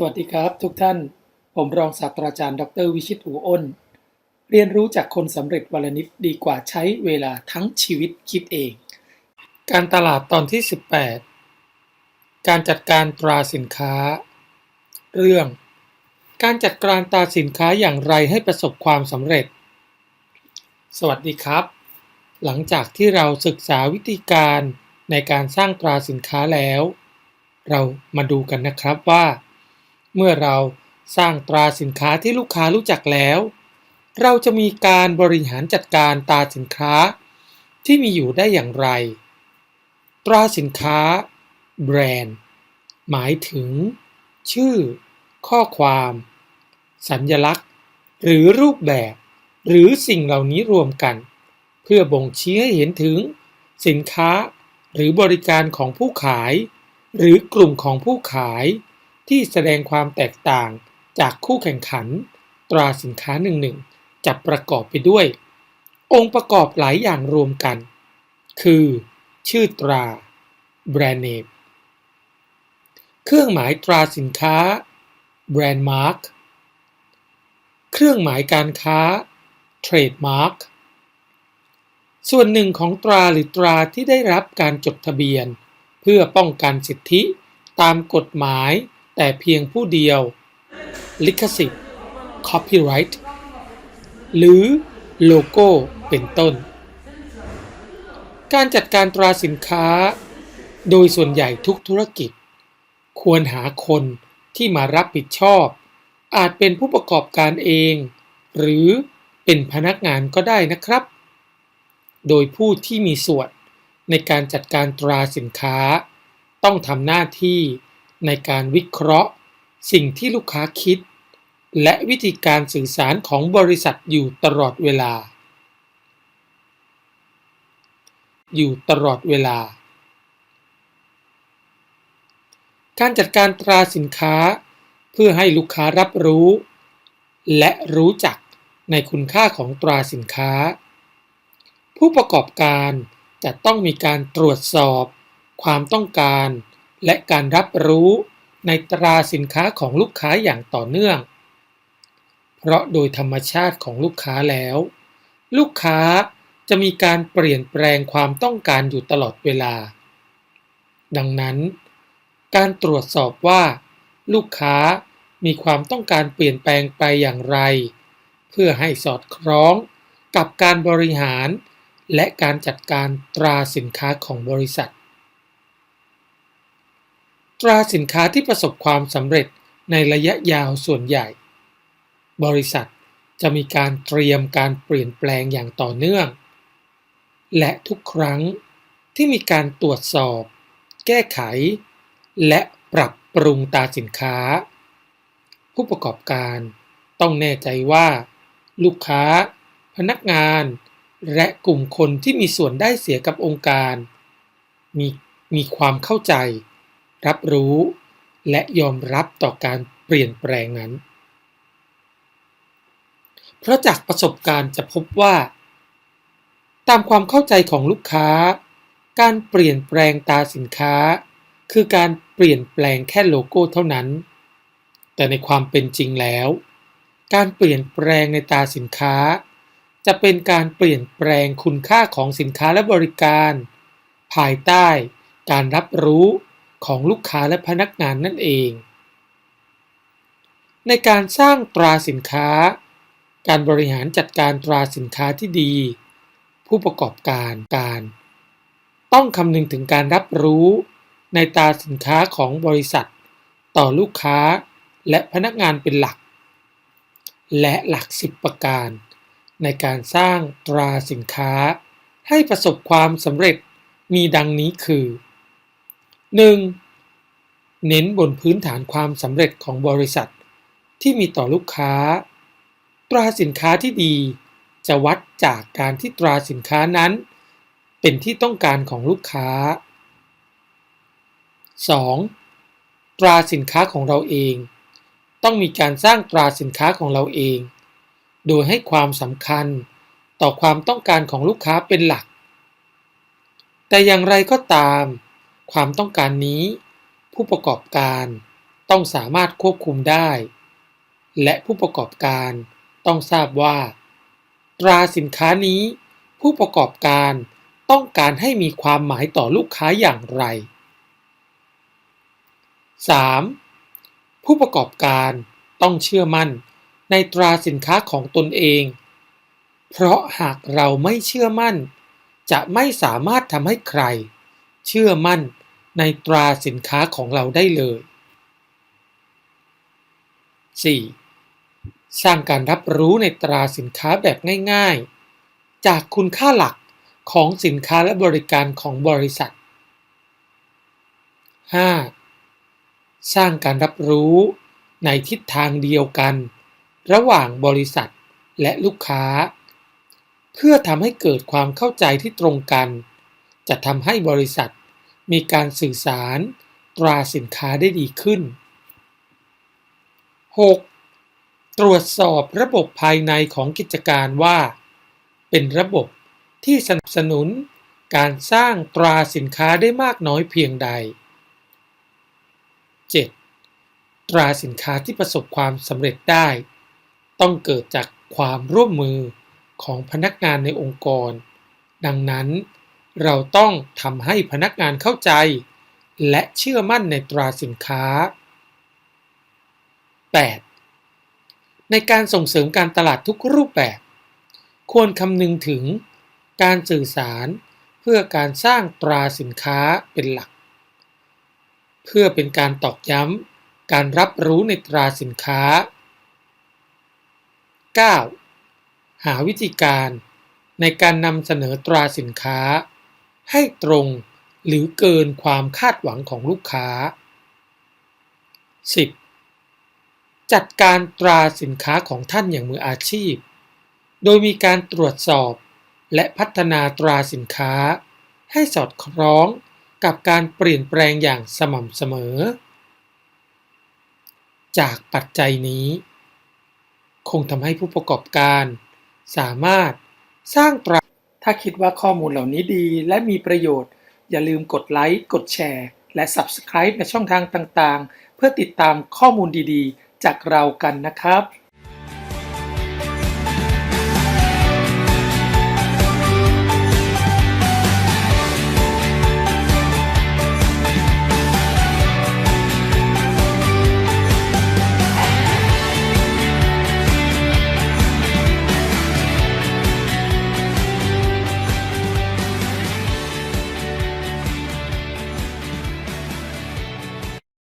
สวัสดีครับทุกท่าน ผมรองศาสตราจารย์ดออเตอร์วิชิตอูอ้น เรียนรู้จากคนสำเร็จวันลนิดดีกว่าใช้เวลาทั้งชีวิตคิดเอง การตลาดตอนที่ 18 การจัดการตราสินค้า เรื่อง การจัดการตราสินค้าอย่างไรให้ประสบความสำเร็จ สวัสดีครับ หลังจากที่เราศึกษาวิธีการในการสร้างตราสินค้าแล้ว เรามาดูกันนะครับว่า เมื่อเราสร้างตราสินค้าที่ลูกค้ารู้จักแล้ว เราจะมีการบริหารจัดการตราสินค้าที่มีอยู่ได้อย่างไร ตราสินค้า แบรนด์ หมายถึง ชื่อ ข้อความ สัญลักษณ์ หรือรูปแบบ หรือสิ่งเหล่านี้รวมกัน เพื่อบ่งชี้ให้เห็นถึง สินค้าหรือบริการของผู้ขาย หรือกลุ่มของผู้ขาย ที่แสดงความแตกต่างจากคู่แข่งขัน ตราสินค้าหนึ่งหนึ่งจะประกอบไปด้วย องค์ประกอบหลายอย่างรวมกัน คือ ชื่อตรา แบรนด์เนม เครื่องหมายตราสินค้า แบรนด์มาร์คเครื่องหมายการค้า เทรดมาร์คส่วนหนึ่งของตราหรือตราที่ได้รับการจดทะเบียน เพื่อป้องกันสิทธิตามกฎหมาย แต่เพียงผู้เดียว ลิขสิทธิ์ copyright หรือโลโก้เป็นต้น การจัดการตราสินค้า โดยส่วนใหญ่ทุกธุรกิจ ควรหาคนที่มารับผิดชอบ อาจเป็นผู้ประกอบการเอง หรือเป็นพนักงานก็ได้นะครับ โดยผู้ที่มีส่วนในการจัดการตราสินค้า ต้องทำหน้าที่ ในการวิเคราะห์ สิ่งที่ลูกค้าคิด และวิธีการสื่อสารของบริษัทอยู่ตลอดเวลา อยู่ตลอดเวลา การจัดการตราสินค้า เพื่อให้ลูกค้ารับรู้ และรู้จักในคุณค่าของตราสินค้า ผู้ประกอบการจะต้องมีการตรวจสอบ ความต้องการ และการรับรู้ในตราสินค้าของลูกค้าอย่างต่อเนื่อง เพราะโดยธรรมชาติของลูกค้าแล้ว ลูกค้าจะมีการเปลี่ยนแปลงความต้องการอยู่ตลอดเวลา ดังนั้น การตรวจสอบว่า ลูกค้ามีความต้องการเปลี่ยนแปลงไปอย่างไร เพื่อให้สอดคล้องกับการบริหาร และการจัดการตราสินค้าของบริษัท ตราสินค้าที่ประสบความสำเร็จในระยะยาวส่วนใหญ่ บริษัทจะมีการเตรียมการเปลี่ยนแปลงอย่างต่อเนื่อง และทุกครั้งที่มีการตรวจสอบ แก้ไข และปรับปรุงตราสินค้า ผู้ประกอบการต้องแน่ใจว่า ลูกค้า พนักงาน และกลุ่มคนที่มีส่วนได้เสียกับองค์การ มีมีความเข้าใจ รับรู้และยอมรับต่อการเปลี่ยนแปลงนั้น เพราะจากประสบการณ์จะพบว่า ตามความเข้าใจของลูกค้า การเปลี่ยนแปลงตาสินค้า คือการเปลี่ยนแปลงแค่โลโก้เท่านั้น แต่ในความเป็นจริงแล้ว การเปลี่ยนแปลงในตาสินค้า จะเป็นการเปลี่ยนแปลงคุณค่าของสินค้าและบริการ ภายใต้การรับรู้ ของลูกค้าและพนักงานนั่นเอง ในการสร้างตราสินค้า การบริหารจัดการตราสินค้าที่ดี ผู้ประกอบการการ ต้องคำนึงถึงการรับรู้ในตราสินค้าของบริษัท ต่อลูกค้าและพนักงานเป็นหลัก และหลักสิบประการ ในการสร้างตราสินค้าให้ประสบความสำเร็จมีดังนี้คือ 1. เน้นบนพื้นฐานความสำเร็จของบริษัท ที่มีต่อลูกค้า ตราสินค้าที่ดี จะวัดจากการที่ตราสินค้านั้น เป็นที่ต้องการของลูกค้า 2. ตราสินค้าของเราเอง ต้องมีการสร้างตราสินค้าของเราเอง โดยให้ความสำคัญต่อความต้องการของลูกค้าเป็นหลัก แต่อย่างไรก็ตาม ความต้องการนี้ ผู้ประกอบการต้องสามารถควบคุมได้ และผู้ประกอบการต้องทราบว่า ตราสินค้านี้ ผู้ประกอบการต้องการให้มีความหมายต่อลูกค้าอย่างไร 3. ผู้ประกอบการต้องเชื่อมั่นในตราสินค้าของตนเอง เพราะหากเราไม่เชื่อมั่น จะไม่สามารถทำให้ใคร เชื่อมั่นในตราสินค้าของเราได้เลย 4. สร้างการรับรู้ในตราสินค้าแบบง่ายๆ จากคุณค่าหลักของสินค้าและบริการของบริษัท 5. สร้างการรับรู้ในทิศทางเดียวกัน ระหว่างบริษัทและลูกค้า เพื่อทำให้เกิดความเข้าใจที่ตรงกัน จะทำให้บริษัท มีการสื่อสารตราสินค้าได้ดีขึ้น 6. ตรวจสอบระบบภายในของกิจการว่า เป็นระบบที่สนับสนุนการสร้างตราสินค้าได้มากน้อยเพียงใด 7. ตราสินค้าที่ประสบความสำเร็จได้ ต้องเกิดจากความร่วมมือของพนักงานในองค์กร ดังนั้น เราต้องทำให้พนักงานเข้าใจ และเชื่อมั่นในตราสินค้า 8. ในการส่งเสริมการตลาดทุกรูปแบบ ควรคำนึงถึงการสื่อสารเพื่อการสร้างตราสินค้าเป็นหลัก เพื่อเป็นการตอกย้ำการรับรู้ในตราสินค้า 9. หาวิธีการในการนำเสนอตราสินค้า ให้ตรงหรือเกินความคาดหวังของลูกค้า 10. จัดการตราสินค้าของท่านอย่างมืออาชีพ โดยมีการตรวจสอบและพัฒนาตราสินค้า ให้สอดคล้องกับการเปลี่ยนแปลงอย่างสม่ำเสมอ จากปัจจัยนี้ คงทำให้ผู้ประกอบการ สามารถสร้างตรา ถ้าคิดว่าข้อมูลเหล่านี้ดีและมีประโยชน์ อย่าลืมกดไลค์ กดแชร์ และ Subscribe ในช่องทางต่างๆ เพื่อติดตามข้อมูลดีๆ จากเรากันนะครับ